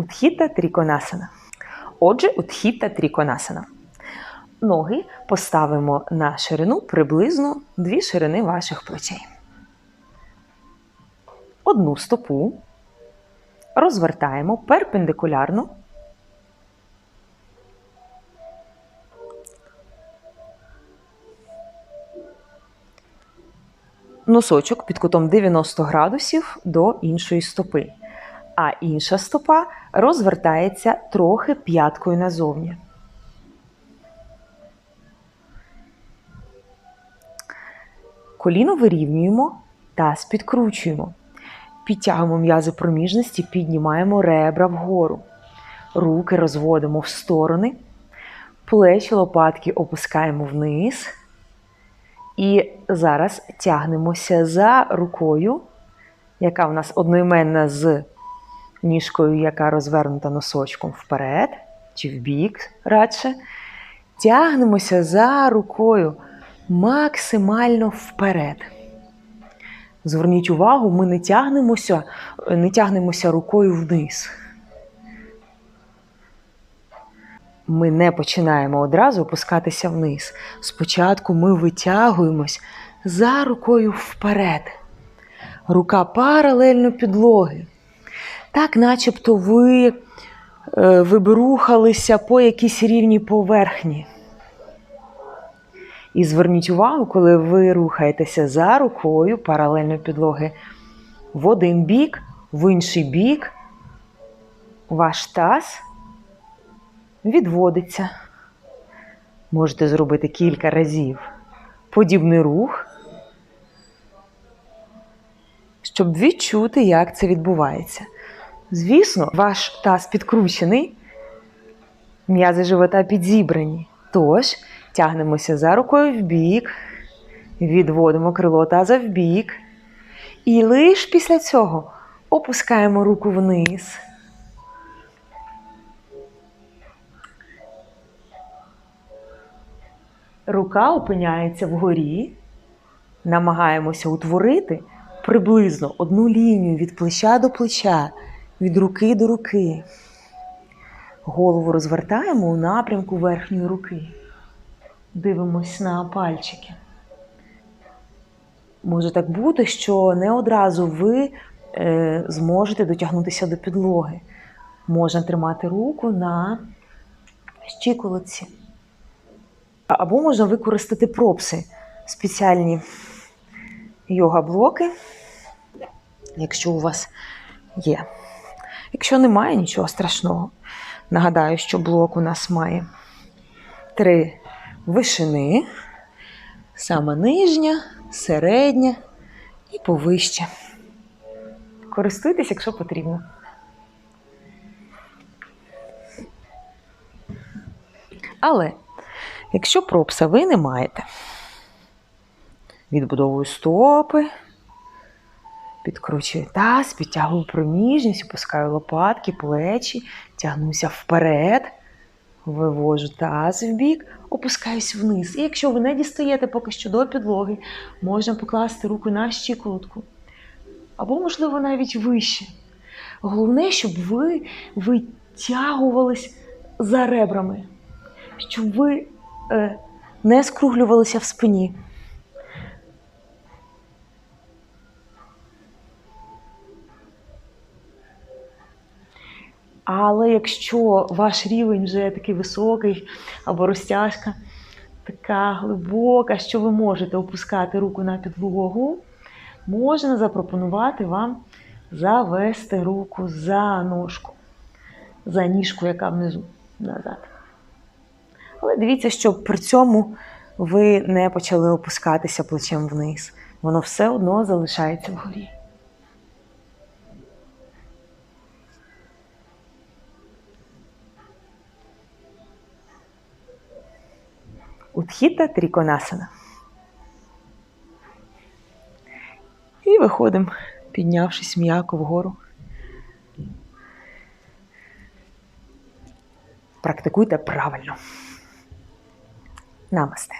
Утхіта Тріконасана. Отже, Утхіта Тріконасана. Ноги поставимо на ширину приблизно дві ширини ваших плечей. Одну стопу розвертаємо перпендикулярно. Носочок під кутом 90 градусів до іншої стопи, а інша стопа розвертається трохи п'яткою назовні. Коліно вирівнюємо, таз підкручуємо. Підтягуємо м'язи проміжності, піднімаємо ребра вгору. Руки розводимо в сторони, плечі лопатки опускаємо вниз. І зараз тягнемося за рукою, яка в нас одноіменна з ніжкою, яка розвернута носочком вперед чи вбік радше. Тягнемося за рукою максимально вперед. Зверніть увагу, ми не тягнемося, не тягнемося рукою вниз. Ми не починаємо одразу опускатися вниз. Спочатку ми витягуємось за рукою вперед. Рука паралельно підлоги. Так, начебто ви, е, ви б рухалися по якійсь рівній поверхні. І зверніть увагу, коли ви рухаєтеся за рукою паралельно підлоги в один бік, в інший бік, ваш таз відводиться. Можете зробити кілька разів подібний рух, щоб відчути, як це відбувається. Звісно, ваш таз підкручений, м'язи живота підзібрані. Тож, тягнемося за рукою в бік, відводимо крило таза в бік. І лише після цього опускаємо руку вниз. Рука опиняється вгорі. Намагаємося утворити приблизно одну лінію від плеча до плеча, від руки до руки. Голову розвертаємо у напрямку верхньої руки. Дивимось на пальчики. Може так бути, що не одразу ви е, зможете дотягнутися до підлоги. Можна тримати руку на щиколотці. Або можна використати пропси, спеціальні йога-блоки, якщо у вас є. Якщо немає, нічого страшного. Нагадаю, що блок у нас має три вишини, сама нижня, середня і повище. Користуйтесь, якщо потрібно. Але якщо пропса ви не маєте, відбудовую стопи, підкручую таз, підтягую проміжність, опускаю лопатки, плечі, тягнуся вперед, вивожу таз в бік, опускаюсь вниз. І якщо ви не дістаєте поки що до підлоги, можна покласти руку на щиколотку. Або, можливо, навіть вище. Головне, щоб ви витягувались за ребрами, щоб ви е, не скруглювалися в спині. Але якщо ваш рівень вже такий високий або розтяжка така глибока, що ви можете опускати руку на підлогу, можна запропонувати вам завести руку за ножку, за ніжку, яка внизу назад. Але дивіться, щоб при цьому ви не почали опускатися плечем вниз. Воно все одно залишається вгорі. Утхіта Тріконасана. І виходимо, піднявшись м'яко вгору. Практикуйте правильно. Намасте.